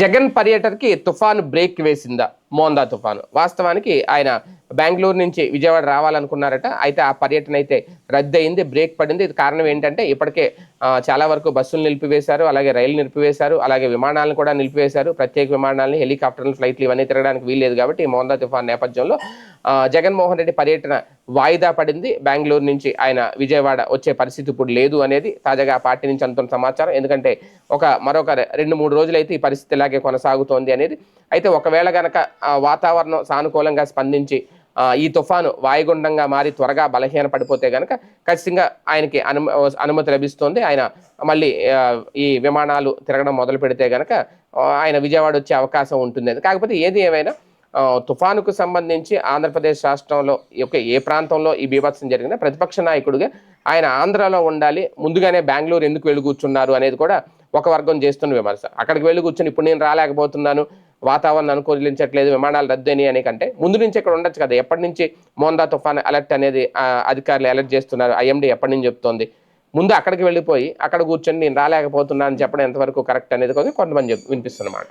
జగన్ పర్యటనకి తుఫాను బ్రేక్ వేసిందా? మోందా తుఫాను. వాస్తవానికి ఆయన బెంగళూరు నుంచి విజయవాడ రావాలనుకున్నారట. అయితే ఆ పర్యటన అయితే రద్దయింది బ్రేక్ పడింది. ఇది కారణం ఏంటంటే ఇప్పటికే చాలా వరకు బస్సులు నిలిపివేశారు అలాగే రైలు నిలిపివేశారు అలాగే విమానాలను కూడా నిలిపివేశారు. ప్రత్యేక విమానాలని హెలికాప్టర్లు ఫ్లైట్లు ఇవన్నీ తిరగడానికి వీల్లేదు కాబట్టి ఈ మోందా తుఫాన్ నేపథ్యంలో జగన్మోహన్ రెడ్డి పర్యటన వాయిదా పడింది. బెంగళూరు నుంచి ఆయన విజయవాడ వచ్చే పరిస్థితి ఇప్పుడు లేదు అనేది తాజాగా పార్టీ నుంచి అందుతున్న సమాచారం. ఎందుకంటే ఒక మరొక రెండు మూడు రోజులైతే ఈ పరిస్థితి ఇలాగే కొనసాగుతోంది అనేది. అయితే ఒకవేళ గనక వాతావరణం సానుకూలంగా స్పందించి ఈ తుఫాను వాయుగుండంగా మారి త్వరగా బలహీన పడిపోతే గనక ఖచ్చితంగా ఆయనకి అనుమ అనుమతి లభిస్తుంది. ఆయన మళ్ళీ ఈ విమానాలు తిరగడం మొదలు పెడితే గనక ఆయన విజయవాడ వచ్చే అవకాశం ఉంటుంది. కాకపోతే ఏది ఏమైనా తుఫానుకు సంబంధించి ఆంధ్రప్రదేశ్ రాష్ట్రంలో ఈ యొక్క ఏ ప్రాంతంలో ఈ బీభత్సం జరిగినా ప్రతిపక్ష నాయకుడిగా ఆయన ఆంధ్రాలో ఉండాలి ముందుగానే బెంగళూరు ఎందుకు వెళ్ళి కూర్చున్నారు అనేది కూడా ఒక వర్గం చేస్తున్న విమర్శ. అక్కడికి వెళ్ళి కూర్చొని ఇప్పుడు నేను రాలేకపోతున్నాను వాతావరణం అనుకూలించట్లేదు విమానాలు రద్దని అని కంటే ముందు నుంచి ఇక్కడ ఉండొచ్చు కదా. ఎప్పటి నుంచి మోందా తుఫాన్ అలర్ట్ అనేది అధికారులు అలర్ట్ చేస్తున్నారు? ఐఎండి ఎప్పటి నుంచి చెప్తోంది? ముందు అక్కడికి వెళ్ళిపోయి అక్కడ కూర్చొని నేను రాలేకపోతున్నాను అని చెప్పడం ఎంతవరకు కరెక్ట్ అనేది కొంతమంది చెప్ వినిపిస్తున్నమాట